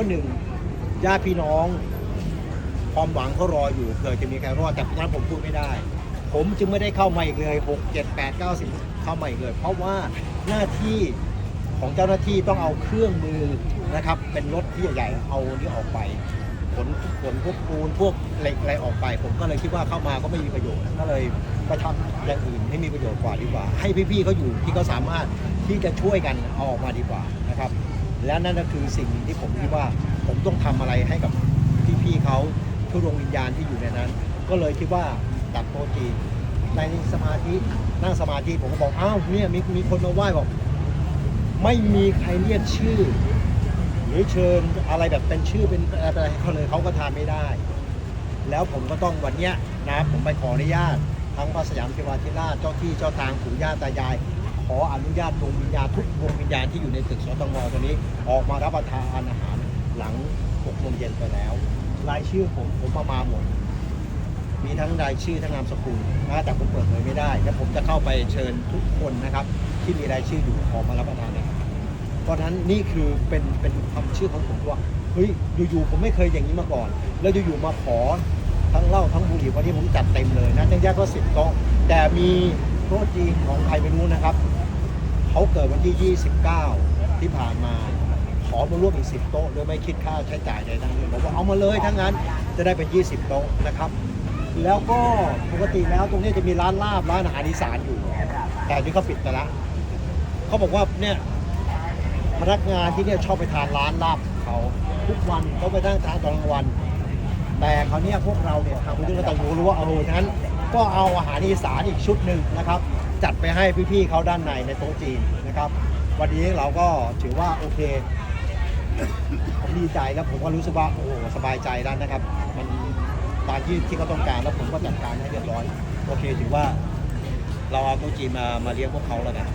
ราะหนึ่งญาติพี่น้อง ความหวังเขารออยู่เผื่อจะมีใครรอดแต่ตอนนั้นผมพูดไม่ได้ ผมจึงไม่ได้เข้ามาอีกเลย6 7 8 9 10เข้ามาอีกเลย เพราะว่าหน้าที่ของเจ้าหน้าที่ต้องเอาเครื่องมือนะครับ เป็นรถที่ใหญ่ๆเอานนี้ออกไปขนขนพวกปูนพวกเหล็กอะไรออกไป ผมก็เลยคิดว่าเข้ามาก็ไม่มีประโยชน์ก็เลยไปทำอย่างอื่นให้มีประโยชน์กว่าดีกว่า ให้พี่ๆเขาอยู่ที่เขาสามารถที่จะช่วยกันเอาออกมาดีกว่านะครับ และนั่นก็คือสิ่งที่ผมคิดว่าผมต้องทำอะไรให้กับพี่ๆเขาทุกดวงวิญญาณที่อยู่ในนั้น ก็เลยคิดว่าตัดโปรจีนในสมาธินั่งสมาธิผมก็บอกอ้าวเนี่ยมีมีคนมาไหว้บอก ไม่มีใครเรียกชื่อ หรือเชิญอะไรแบบเป็นชื่อเป็นอะไรเขาเลยเขาก็ทานไม่ได้ แล้วผมก็ต้องวันเนี้ยนะผมไปขออนุญาตทั้งพระสยามเทวาธิราชเจ้าที่เจ้าทางปู่ย่าตายาย ออนุญาตดวงวิญญาณทุกดวงวิญญาณที่อยู่ในตึกสตงตัวนี้ ออกมารับประทานอาหารหลัง6โมงเย็นไปแล้ว รายชื่อผมผมมามาหมด มีทั้งรายชื่อทั้งนามสกุลนะแต่ผมเปิดเผยไม่ได้แล้วผมจะเข้าไปเชิญทุกคนนะครับ ที่มีรายชื่ออยู่ออกมารับประทานอาหารเพราะฉะนั้นนี่คือเป็นเป็นความเชื่อของผมว่าเฮ้ยอยู่ๆผมไม่เคยอย่างนี้มาก่อน แล้วอยู่ๆมาขอทั้งเหล้าทั้งบุหรี่วันนี้ผมจัดเต็มเลยนะยังแยกก็สิบโต๊ะแต่มี โต๊ะจีนของใครไม่รู้นะครับ เขาเกิดวันที่ 29 ที่ผ่านมา ขอมาร่วมอีก 10 โต๊ะโดยไม่คิดค่าใช้จ่ายใดทั้งสิ้นบอกว่าเอามาเลยทั้งนั้นจะได้เป็น 20 โต๊ะนะครับ แล้วก็ปกติแล้วตรงนี้จะมีร้านลาบร้านอาหารอีสานอยู่ แต่นี่เขาปิดไปละเขาบอกว่าเนี่ยพนักงานที่เนี่ยชอบไปทานร้านลาบเขาทุกวันเขาไปนั่งทานตอนกลางวัน แต่คราวเนี้ยพวกเราเนี่ยทางคุณก็ต้องรู้รู้ว่าเออฉะนั้น ก็เอาอาหารอีสานอีกชุดหนึ่งนะครับ จัดไปให้พี่ๆเขาด้านในในโต๊ะจีนนะครับ วันนี้เราก็ถือว่าโอเคผมดีใจแล้วผมก็รู้สึกว่าโอ้สบายใจแล้วนะครับ มันตามที่ที่เขาต้องการแล้วผมก็จัดการให้เรียบร้อย โอเคถือว่าเราเอาโต๊ะจีนมามาเลี้ยงพวกเขาแล้วกัน